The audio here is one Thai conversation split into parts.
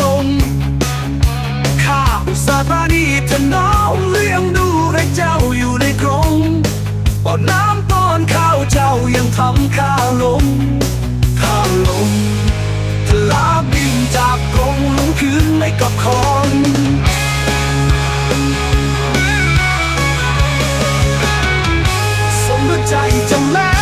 ดม ข้าอุตสาปราณีถนอมเลี้ยงดูให้เจ้าอยู่ในกรงป้อนน้ำตอนข้าวเจ้ายังทำข้าลมข้าลมทลาบินจากกรงลงคืนไม่กับคอนสมด้วใจจำแล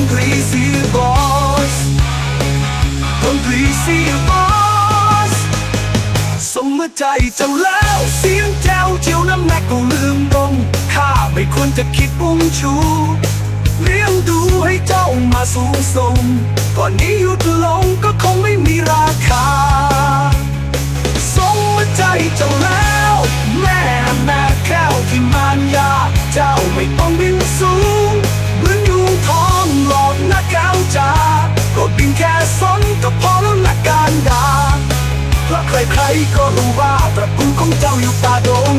นตรีซีบอสดนตรีซีบอสสมใจเจ้าแล้วเสียงแจ้วเจียวน้ำแม่ก็ลืมตรงข้าไม่ควรจะคิดปุ้งชูเลี้ยงดูให้เจ้ามาสูงส่งก่อนนี้หยุดลงก็คงไม่มีราคา ใครๆก็รู้ว่าตระกูลของเจ้าอยู่ป่าดง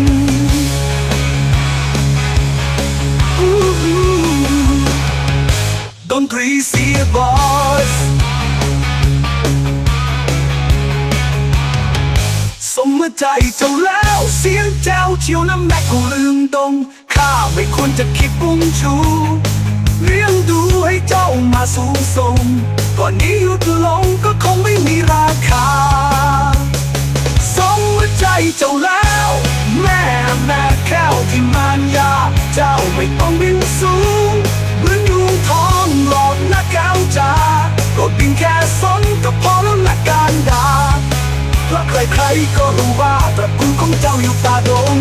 ดนตรีเสียบอสสมใจเจ้าแล้วเสียงแจ้วเชียวน้ำแม่กูลืมตรงข้าไม่ควรจะคิดปุ้งชูเลี้ยงดูให้เจ้ามาสูงส่งก่อนนี้หยุดลงก็คงไม่มีราคา เจ้าแล้ว แม่แม่แก้วที่มานยา เจ้าไม่ต้องบินสูงเหมือนยุงทองหลอกหน้าแก้วจ้าก็บินแค่สนก็พอแล้วละการดาเพราะใครๆก็รู้ว่าตระกูลของเจ้าอยู่ตาดง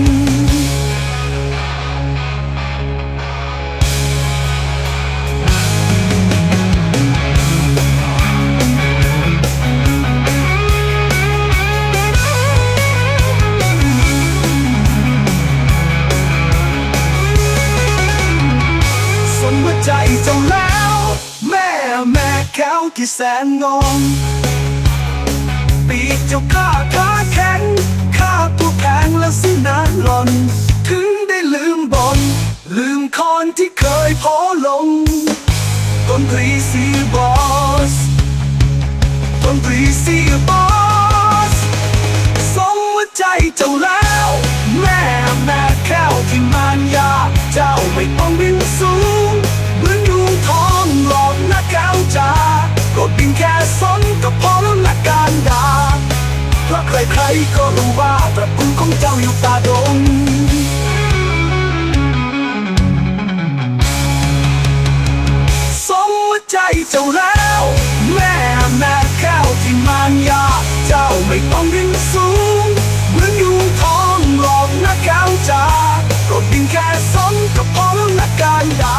หัวใจเจ้าแล้ว แม่แม่แก้วที่แสนงงปีกเจ้าข้าขาแข็งข้าตัวแข็งและสินะหล่น ถึงได้ลืมบน ลืมคอนที่เคยพอลงดนตรีซีบอสดนตรีซีบอสสมหัวใจเจ้าแล้ว ก็รู้ว่าตระกูลของเจ้าอยู่ป่าดงสมใจเจ้าแล้ว แม่แม่แก้วที่มานยา เจ้าไม่ต้องบินสูงเหมือนยุงทองหลอกน้าแก้วจาก็บินแค่สนก็พอแล้วละการดา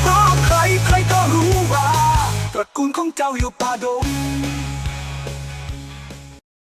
เพราะใครใครก็รู้ว่าตระกูลของเจ้าอยู่ป่าดง